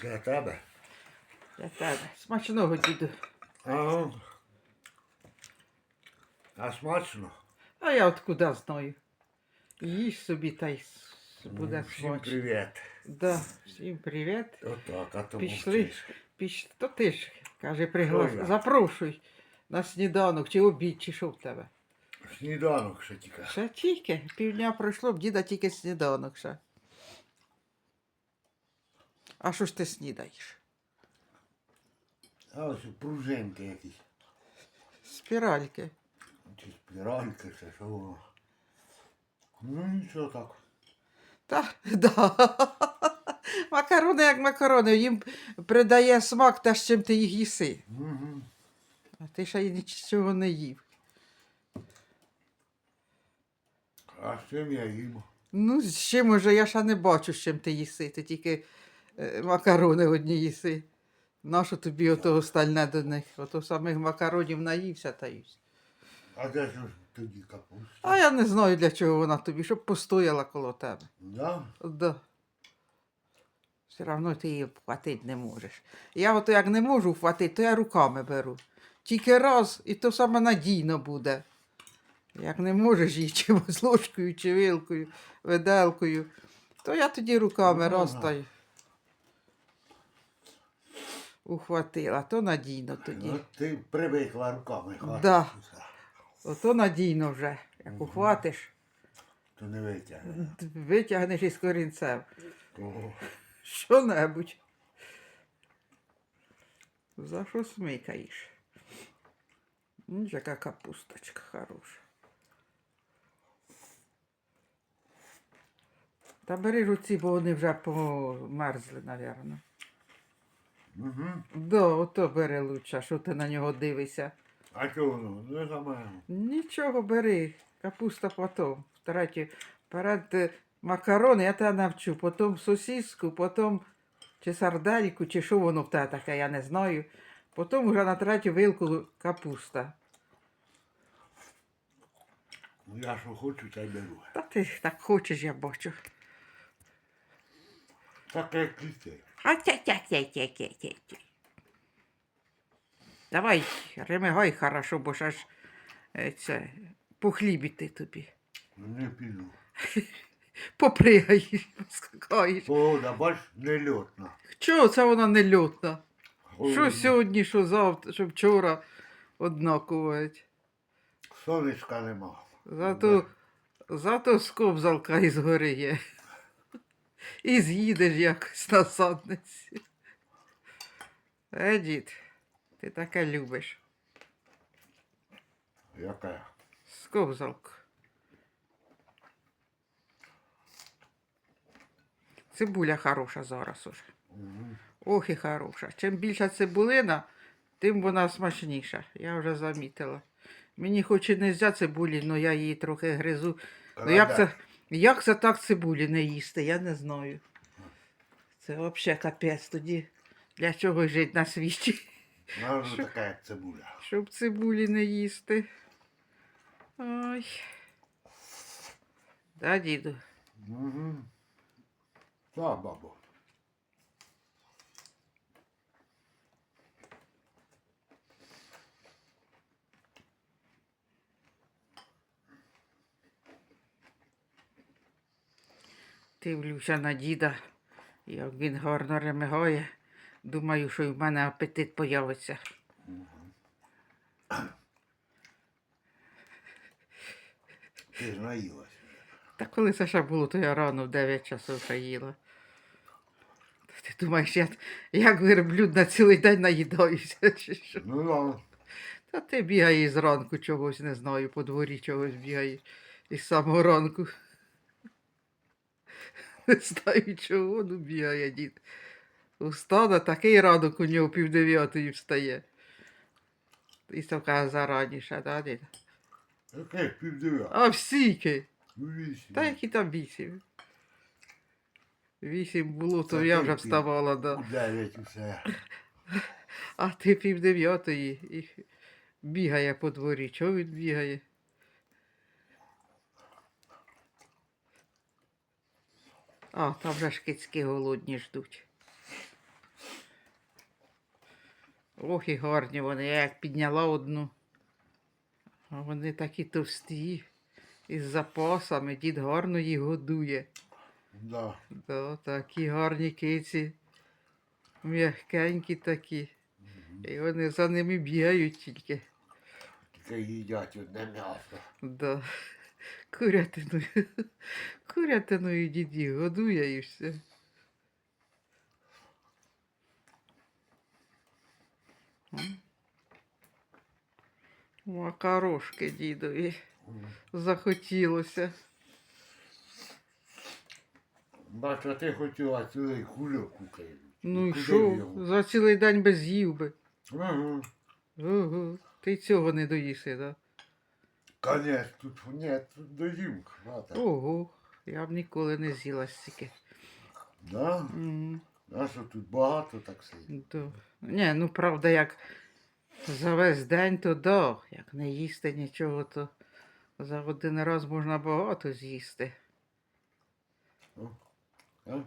Для тебе. Для тебе. Смачного, діду. Ага. А смачно? А я откуда знаю. Їж собі та й с- буде Ну, Всім смачно. привіт. Да, всім привіт. Отак, а то Пішли. мовчиш. Піш... То ти ж, каже, пригла... Що я? запрошуй на сніданок чи обід, чи що в тебе. Сніданок ще тільки. Ще тільки, півдня пройшло, б діда тільки сніданок ще. А що ж ти снідаєш? А ось пружинки якісь. Спіральки. Чи спіральки, чи що воно. Ну нічого так. Та, да. Макарони як макарони, їм придає смак те, з чим ти їх їси. Угу. А ти ще й нічого не їв. А з чим я їм? Ну, з чим уже я ще не бачу, з чим ти їси. Ти тільки макарони одні їси. Нащо тобі ото остальне до них? Ото самих макаронів наївся та й. все. А де ж тоді капуста? А я не знаю, для чого вона тобі, щоб постояла коло тебе. Да? Да. Все одно ти її вхватити не можеш. Я ото як не можу вхватити, то я руками беру. Тільки раз, і то саме надійно буде. Як не можеш її чимось ложкою чи вилкою, виделкою, то я тоді руками Ну, раз та й ухватила, то надійно тоді. От ти привикла руками хватати. Да. Ото надійно вже. Як Мгм. ухватиш, То не витягне. витягнеш із корінцем. Ого. Що-небудь. За що смикаєш? Ну, яка капусточка хороша. Та бери руці, бо вони вже померзли, напевно. Угу. Да, ото бери лучше, що ти на нього дивишся. А чого воно? Не саме. Нічого бери, капуста потом. Втретє, перед е, макарони я тебе навчу, потім сосиску, потім чи сардельку, чи що воно в тебе таке, я не знаю. Потім вже на третю вилку капуста. Ну, Я що хочу, та й беру. Та ти так хочеш, я бачу. Так як і Давай, ремигай хорошо, бо ж аж е, це похлібіти тобі. Не піду. Попригаєш, поскакаєш. Погода, бач, не льотна. Чого це вона не льотна? Що сьогодні, що завтра, що вчора однаково. геть. Сонечка нема. Зато, зато скобзалка із гори є. І з'їдеш якось на садниці. Е, дід, ти таке любиш. Яка? Скобзалку. Цибуля хороша зараз уже. Угу. Ох і хороша. Чим більша цибулина, тим вона смачніша. Я вже замітила. Мені хоч і не цибулі, але я її трохи гризу. Ну як це, як це так цибулі не їсти, я не знаю. Це взагалі капець тоді. Для чого жити на світі? Вона така, як цибуля. Щоб цибулі не їсти. Ой. Да, діду. Угу. Так, бабо. Дивлюся на діда, як він гарно ремигає. Думаю, що й в мене апетит появиться. Ти ж наїлась. Та коли це ще було, то я рано в 9 часов ще їла. Ти думаєш, я як верблюд на цілий день наїдаюся, чи що? Ну да. Та ти бігаєш зранку чогось, не знаю, по дворі чогось бігаєш із самого ранку. Не знаю чого, ну бігає дід. Устане, такий ранок у нього пів дев'ятої встає. І каже зараніше, да, дід? Яке півдев'я? А всіки. Ну вісім. Та які там вісім? Вісім було, то Та я ти вже пів- вставала, да. Дев'ять усе. А ти пів дев'ятої і бігає по дворі. Чого він бігає? А, там вже ж кицьки голодні ждуть. Ох, і гарні вони. Я як підняла одну. А вони такі товсті. Із запасами. Дід гарно їх годує. Да. Да, такі гарні киці. М'ягкенькі такі. І вони за ними бігають тільки. Тільки їдять одне м'ясо. Да. Курятиною. Курятиною дід їх годує і все. Макарошки дідові. Захотілося. Бачу, ти хотіла цілий кульок кукають. Ну і що? За цілий день без їв би. Ага. Ого. Ти цього не доїси, да? Конець, тут ні, тут доїм хвата. Ого. Я б ніколи не з'їла стільки. Да? М. А що тут багато так сидить? То... Ні, ну правда, як за весь день, то да. Як не їсти нічого, то за один раз можна багато з'їсти. А?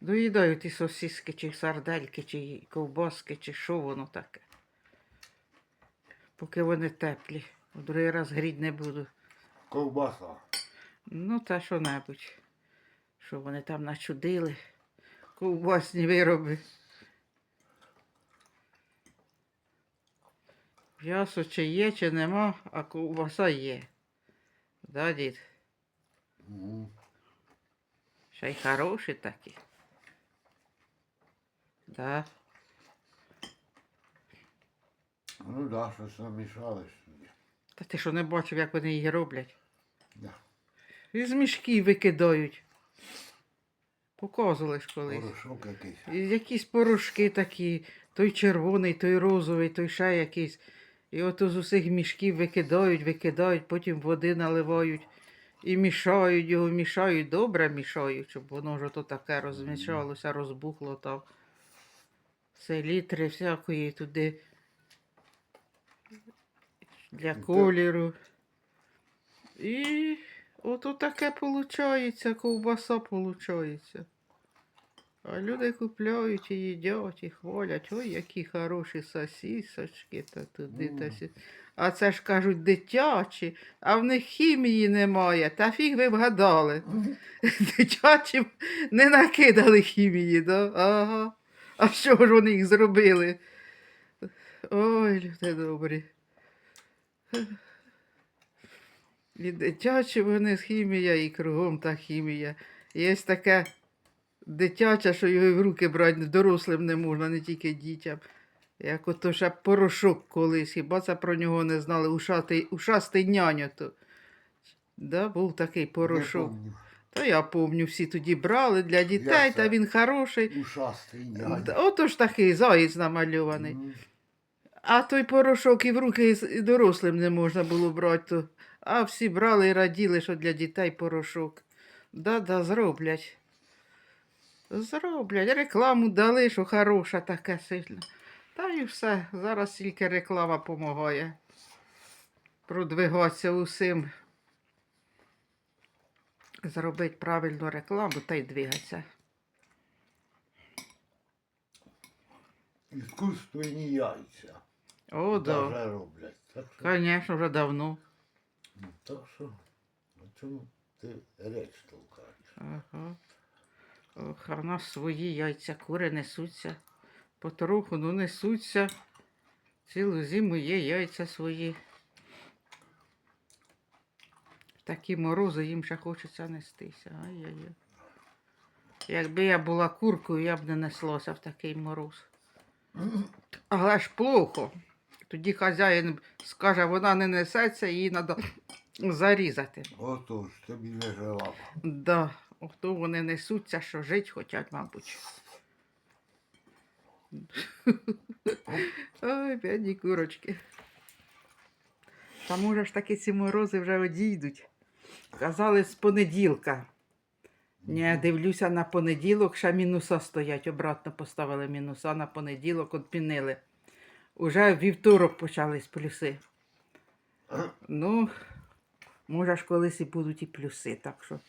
Доїдаю ті сосиски, чи сардельки, чи ковбаски, чи що воно таке. Поки вони теплі. В другий раз гріть не буду. Ковбаса. Ну, та що-небудь. Що вони там начудили. Ковбасні вироби. М'ясо чи є, чи нема, а ковбаса є. Да, дід? Угу. Ще й хороші такі. Да. Ну да, щось намішали собі. Та ти що не бачив, як вони її роблять? Да. Із мішків викидають. Показували ж колись. Порошок якийсь. І якісь порошки такі, той червоний, той розовий, той ще якийсь. І от з усіх мішків викидають, викидають, потім води наливають і мішають його, мішають, добре мішають, щоб воно ж то таке розмішалося, розбухло там. Все літри всякої туди для кольору. І от таке виходить, ковбаса виходить. А люди купляють і їдять, і хвалять, ой, які хороші сосісочки та туди та сі. А це ж кажуть дитячі, а в них хімії немає. Та фіг ви вгадали. Дитячим не накидали хімії, да? Ага. А що ж вони їх зробили? Ой, люди добрі. І дитячі вони з хімія, і кругом та хімія. Є таке дитяче, що його і в руки брати дорослим не можна, не тільки дітям. Як ото ще порошок колись, хіба це про нього не знали, ушастий, ушастий няню то. Да, був такий порошок. Помню. Та я пам'ятаю, всі тоді брали для дітей, та він хороший. Ушастий нянь. Ото ж такий заєць намальований. А той порошок і в руки і і дорослим не можна було брати. То. А всі брали і раділи, що для дітей порошок. Да-да, зроблять. Зроблять. Рекламу дали, що хороша така сильна. Та і все. Зараз тільки реклама допомагає. Продвигатися усім. Зробити правильну рекламу та й двигатися. Іскусственні яйця. О, да. Даже роблять. Так що, Звісно, вже давно. так що, о чому ти реч толкаєш? Ага. Ох, а в нас свої яйця, кури несуться. Потроху, ну несуться. Цілу зиму є яйця свої. В Такі морози їм ще хочеться нестися. Ай-яй-яй. Якби я була куркою, я б не неслося в такий мороз. Але ж плохо. Тоді хазяїн скаже, вона не несеться, її треба зарізати. Отож, тобі не жила. Да, ото вони несуться, що жить хочуть, мабуть. Ой, бідні курочки. Та може ж таки ці морози вже одійдуть. Казали з понеділка. Ні, дивлюся на понеділок, ще мінуса стоять. Обратно поставили мінуса на понеділок, відпінили. Уже вівторок почались плюси. Ну, може ж колись і будуть і плюси, так що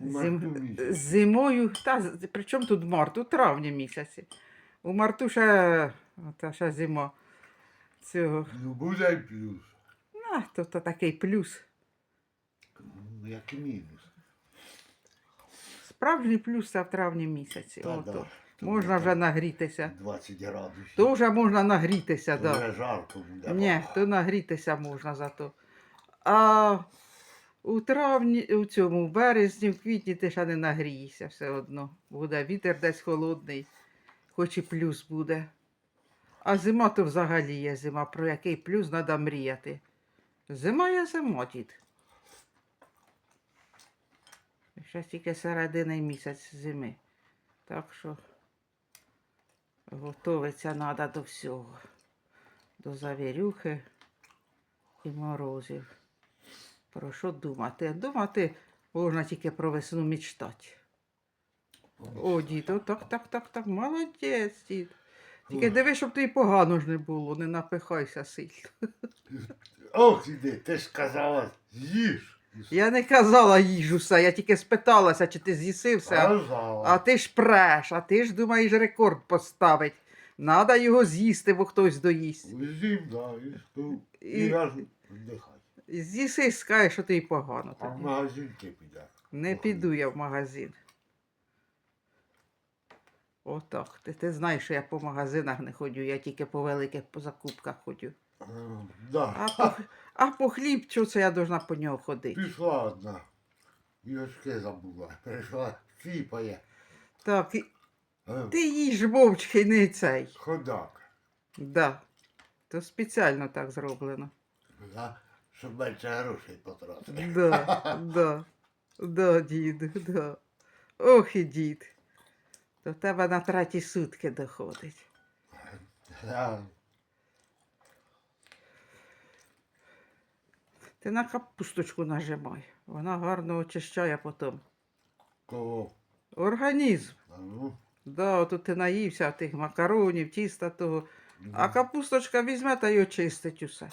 Зим... Зимою, та при чому тут март? У травні місяці. У марту ще, та ще зима. Цього. Ну буде плюс. А, то, то такий плюс. Ну, Як і мінус. Справжній плюс це в травні місяці. Та Ото. да. Тут Можна вже нагрітися. 20 градусів. То вже можна нагрітися, То так. вже жарко буде. Ні, то нагрітися можна зато. А у травні, у цьому, в березні, в квітні ти ще не нагрієшся все одно. Буде вітер десь холодний, хоч і плюс буде. А зима то взагалі є зима, про який плюс треба мріяти. Зима є зима, дід. Ще тільки середина місяць зими. Так що готовиться треба до всього до завірюхи і морозів. Про що думати? Думати можна тільки про весну мечтати. О, дід, о, так, так, так, так, молодець, дід. Тільки диви, щоб тобі погано ж не було, не напихайся сильно. Ох, іди, ти ж казала, їж. Я не казала їжу все, я тільки спиталася, чи ти з'їси все. Казала. А ти ж преш, а ти ж думаєш рекорд поставить. Надо його з'їсти, бо хтось доїсть. Зім, да, і. І- І раз віддихай. З'їси скажеш, що тобі погано. А в магазин ти підеш. Не піду я в магазин. Отак. Ти, ти знаєш, що я по магазинах не ходжу, я тільки по великих по закупках ходжу. Е, Да. А по, а по хліб, що це я должна по нього ходити? Пішла одна. Ігочки забула. Прийшла, ціпає. Так, і- Е, ти їж мовчки, не цей. Ходак. Да. То спеціально так зроблено. Да? Щоб менше грошей потратити. Да, да, да, дід, да. Ох і дід. То в тебе на треті сутки доходить. Да. Ти на капусточку нажимай. Вона гарно очищає потім. Кого? Організм. А ну. Да, ото ти наївся тих макаронів, тіста того. А капусточка візьме та й очистить усе.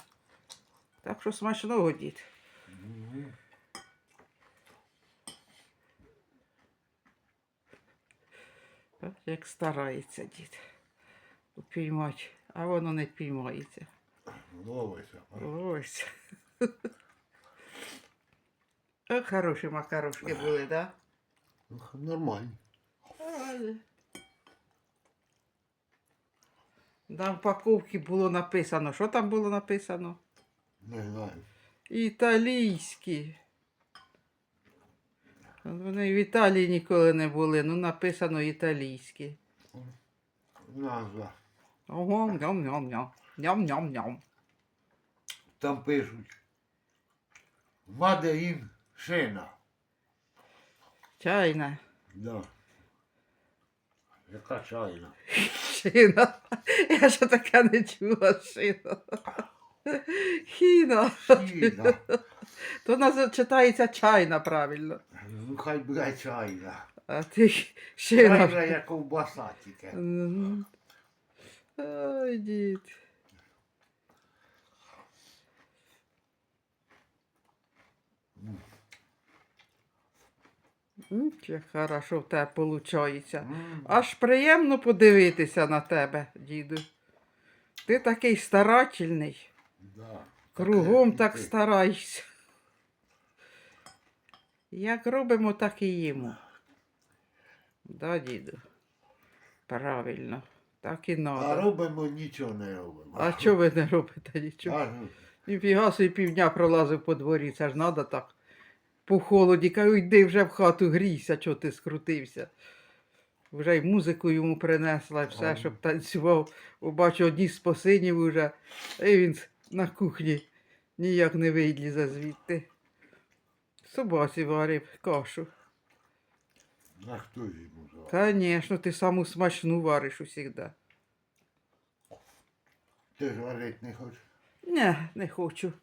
Так що смачного, дід. От Як старається дід. Упіймати, а воно не піймається. Ловися. Ось. Хороші макарошки були, да? Ну, Нормально. На упаковці було написано. Що там було написано? Не знаю. Італійські. Вони в Італії ніколи не були, ну написано італійські. Назва. Ого, ням-ням-ням. Ням-ням-ням. Там пишуть. Мадеїн шина. Чайна. Да. Яка чайна? Шина. Я ж таке не чула шина. Хіна. Шина. То нас читається чайна правильно. Ну хай буде чайна. А ти шина. Чайна як ковбаса тільки. Ой, дід. Як хорошо в тебе виходить. Аж приємно подивитися на тебе, діду. Ти такий старательний, Да. кругом так ти. стараєшся. Як робимо, так і їмо. Да, діду? Правильно, так і А робимо нічого не робимо. А чого ви не робите нічого? А, ну, Ніфіга собі півдня пролазив по дворі, це ж надо так. По холоді, кажу, йди вже в хату грійся, чого ти скрутився. Вже й музику йому принесла, і все, щоб танцював. Побачу одні з посинів уже, і він на кухні ніяк не вийдлізе звідти. Собаці варив кашу. А хто йому звав? Звісно, ти саму смачну вариш усігда. Ти ж варити не хочеш? Ні, не хочу.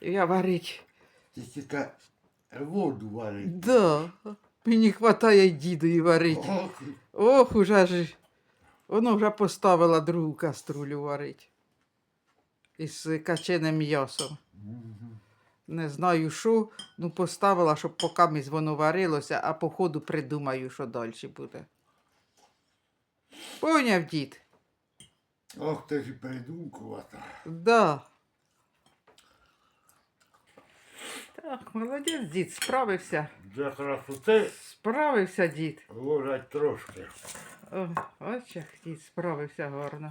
Я варить. Тільки воду варити. Да. Мені діду і варить. Ох, Ох, уже ж. Воно вже поставила другу каструлю варить. Із каченим м'ясом. не знаю що, ну поставила, щоб поки воно варилося, а по ходу придумаю, що далі буде. Поняв, дід? Ох, ти ж придумкувата. Да. Так, молодець, дід, справився. Для красоти Справився, дід. ложать трошки. О, ось як дід справився гарно.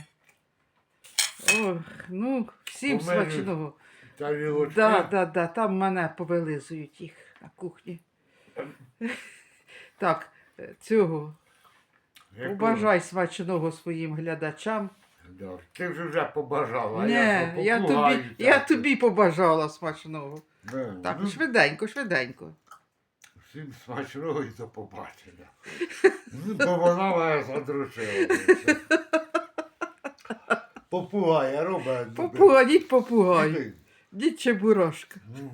Ох, ну, всім У мене смачного. Тарілочки. Да, да, да, там мене повилизують їх на кухні. Так, цього. Якого? Побажай смачного своїм глядачам. Да. Ти ж вже побажала. а Ні, я, я тобі, попугаю я тобі побажала смачного. Да. Так, Ну, швиденько, швиденько. Всім смачного і до побачення. Ну, бо вона мене задручила. Попугая робить. Попуга, дідь попугай. Дідь чебурашка. Ну,